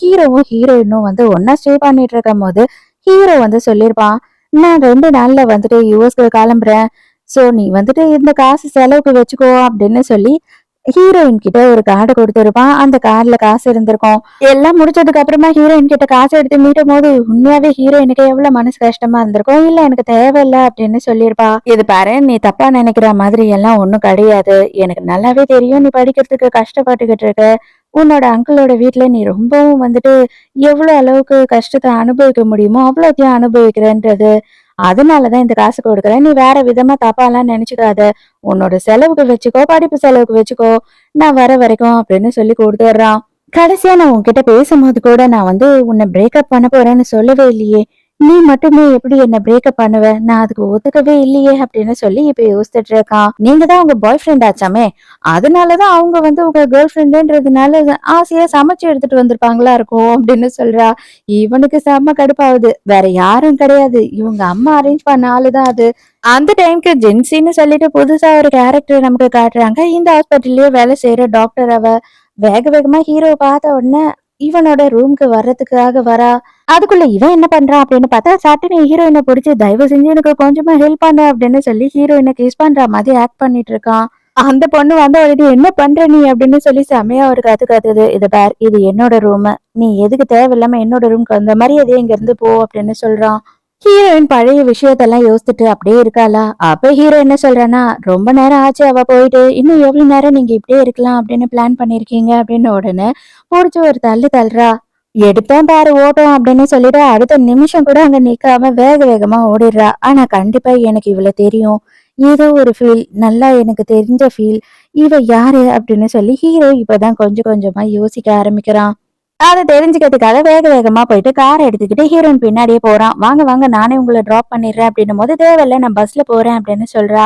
ஹீரோவும் ஹீரோயினும் வந்து ஒன்னா ஸ்டே பண்ணிட்டு இருக்கும் போது ஹீரோ வந்து சொல்லியிருப்பான் நான் ரெண்டு நாள்ல வந்துட்டு யூஎஸ்க்கு கிளம்புறேன். சோ நீ வந்துட்டு இந்த காசு செலவுக்கு வச்சுக்கோ அப்படின்னு சொல்லி ஹீரோயின் கிட்ட ஒரு கார்டு கொடுத்துருப்பான். அந்த கார்டுல காசு இருந்திருக்கும். எல்லாம் முடிச்சதுக்கு அப்புறமா ஹீரோயின் கிட்ட காசு எடுத்து மீட்டும் போது உண்மையாவே ஹீரோயினுக்கு எவ்வளவு மனசு கஷ்டமா இருந்திருக்கும். இல்ல எனக்கு தேவையில்ல அப்படின்னு சொல்லியிருப்பா இது பாரு நீ தப்பா நினைக்கிற மாதிரி எல்லாம் ஒண்ணும் கிடையாது. எனக்கு நல்லாவே தெரியும் நீ படிக்கிறதுக்கு கஷ்டப்பட்டுக்கிட்டு இருக்க. உன்னோட அங்கிளோட வீட்டில் நீ ரொம்பவும் வந்துட்டு எவ்வளவு அளவுக்கு கஷ்டத்தை அனுபவிக்க முடியுமோ அவ்வளோத்தையும் அனுபவிக்கிறன்றது. அதனாலதான் இந்த காசு கொடுக்குறேன் நீ வேற விதமா தப்பாலாம் நினைச்சுக்காத. உன்னோட செலவுக்கு வச்சுக்கோ படிப்பு செலவுக்கு வச்சுக்கோ. நான் வர வரைக்கும் அப்படின்னு சொல்லி கொடுத்துட்றான் கடைசியா நான் உன்கிட்ட பேசும்போது கூட நான் வந்து உன்னை பிரேக்கப் பண்ண போறேன்னு சொல்லவே இல்லையே. நீ மட்டுமே எப்படி என்ன பிரேக்கப் பண்ணுவ? நான் அதுக்கு ஒத்துக்கவே இல்லையே அப்படின்னு சொல்லி இப்ப யோசிச்சுட்டு இருக்கான். நீங்க தான் உங்க பாய் ஃப்ரெண்ட் ஆச்சாமே? அதனாலதான் அவங்க வந்து உங்க கேர்ள் ஃப்ரெண்டுன்றதுனால ஆசையா சமைச்சு எடுத்துட்டு வந்திருப்பாங்களா இருக்கும் அப்படின்னு சொல்றா. இவனுக்கு செம்ம கடுப்பாகுது. வேற யாரும் கிடையாது. இவங்க அம்மா அரேஞ்ச் பண்ண ஆளுதான் அது. அந்த டைம்க்கு ஜென்சின்னு சொல்லிட்டு புதுசா ஒரு கேரக்டர் நமக்கு காட்டுறாங்க. இந்த ஹாஸ்பிட்டல்லயே வேலை செய்யற டாக்டர் அவ. வேக வேகமா ஹீரோ பார்த்த உடனே இவனோட ரூம்க்கு வர்றதுக்காக வரா. அதுக்குள்ள இவன் என்ன பண்றான் அப்படின்னு பார்த்தா சாட்டினி ஹீரோயினை பிடிச்சி தயவு செஞ்சு எனக்கு கொஞ்சமா ஹெல்ப் பண்ண அப்படின்னு சொல்லி ஹீரோயினை கிஸ் பண்ற மாதிரி ஆக்ட் பண்ணிட்டு இருக்கான். அந்த பொண்ணு வந்த உடனே என்ன பண்ற நீ அப்படின்னு சொல்லி செமையா ஒரு கத்து கத்துது. இது பேர் இது என்னோட ரூம் நீ எதுக்கு தேவையில்லாம என்னோட ரூம்க்கு அந்த மரியாதையே இங்க இருந்து போ அப்படின்னு சொல்றான். ஹீரோயின் பழைய விஷயத்தெல்லாம் யோசிச்சுட்டு அப்படியே இருக்காளா? அப்ப ஹீரோ என்ன சொல்றானா ரொம்ப நேரம் ஆச்சு அவ போயிட்டு. இன்னும் எவ்வளவு நேரம் நீங்க இப்படியே இருக்கலாம் அப்படின்னு பிளான் பண்ணிருக்கீங்க? அப்படின்னு உடனே பிடிச்சி ஒரு தள்ளு தள்ளுறா. எடுத்தோம் பாரு ஓட்டம் அப்படின்னு சொல்லிட்டு அடுத்த நிமிஷம் கூட அங்க நிக்காம வேக வேகமா ஓடிடுறா. ஆனா கண்டிப்பா எனக்கு இவ்வளவு தெரியும். ஏதோ ஒரு ஃபீல் நல்லா எனக்கு தெரிஞ்ச ஃபீல் இவ யாரு அப்படின்னு சொல்லி ஹீரோ இப்பதான் கொஞ்சம் கொஞ்சமா யோசிக்க ஆரம்பிக்கிறான். அதை தெரிஞ்சுக்கிறதுக்காக வேக வேகமா போயிட்டு கார் எடுத்துக்கிட்டு ஹீரோயின் பின்னாடியே போறான். வாங்க வாங்க நானே உங்களை டிராப் பண்ணிடுறேன் அப்படின்னும் போது தேவையில்ல நான் பஸ்ல போறேன் அப்படின்னு சொல்றா.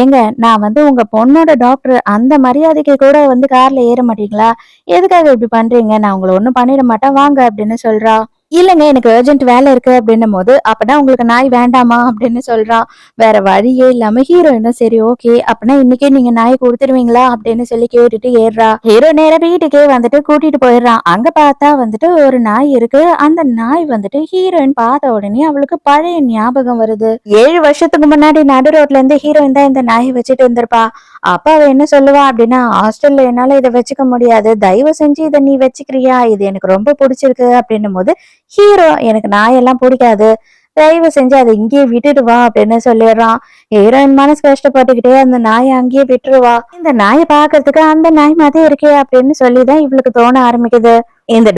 ஏங்க நான் வந்து உங்க பொண்ணோட டாக்டர் அந்த மரியாதைக்கு கூட வந்து கார்ல ஏற மாட்டீங்களா? எதுக்காக இப்படி பண்றீங்க? நான் உங்களை ஒன்றும் பண்ணிட மாட்டேன். வாங்க அப்படின்னு சொல்றா. இல்லைங்க எனக்கு அர்ஜென்ட் வேலை இருக்கு அப்படின்னும் போது அப்பனா உங்களுக்கு நாய் வேண்டாமா அப்படின்னு சொல்றான் வேற வழியே இல்லாம ஹீரோயினும் சரி ஓகே அப்படின்னா இன்னைக்கே நீங்க நாய் கொடுத்துருவீங்களா அப்படின்னு சொல்லி கேட்டுட்டு ஏறுறா. ஹீரோ நேரம் வீட்டுக்கே வந்துட்டு கூட்டிட்டு போயிடுறான் அங்க பார்த்தா வந்துட்டு ஒரு நாய் இருக்கு. அந்த நாய் வந்துட்டு ஹீரோயின் பார்த்த உடனே அவளுக்கு பழைய ஞாபகம் வருது. ஏழு வருஷத்துக்கு முன்னாடி நடு ரோட்ல இருந்து ஹீரோயின் தான் இந்த நாயை வச்சுட்டு இருந்திருப்பா அப்ப அவ என்ன சொல்லுவா அப்படின்னா ஹாஸ்டல்ல என்னால இதை வச்சுக்க முடியாது. தயவு செஞ்சு இதை நீ வச்சுக்கிறியா? இது எனக்கு ரொம்ப பிடிச்சிருக்கு. அப்படின்னும் போது ஹீரோ எனக்கு நாயெல்லாம் பிடிக்காது. தயவு செஞ்சு அதை இங்கேயே விட்டுட்டு வா அப்படின்னு சொல்லிடுறான். ஹீரோயின் மனசு கஷ்டப்பட்டுக்கிட்டே அந்த நாயை அங்கேயே விட்டுருவா. இந்த நாயை பாக்குறதுக்கு அந்த நாய் மாதிரி இருக்கே அப்படின்னு சொல்லிதான் இவளுக்கு தோண ஆரம்பிக்குது. இந்த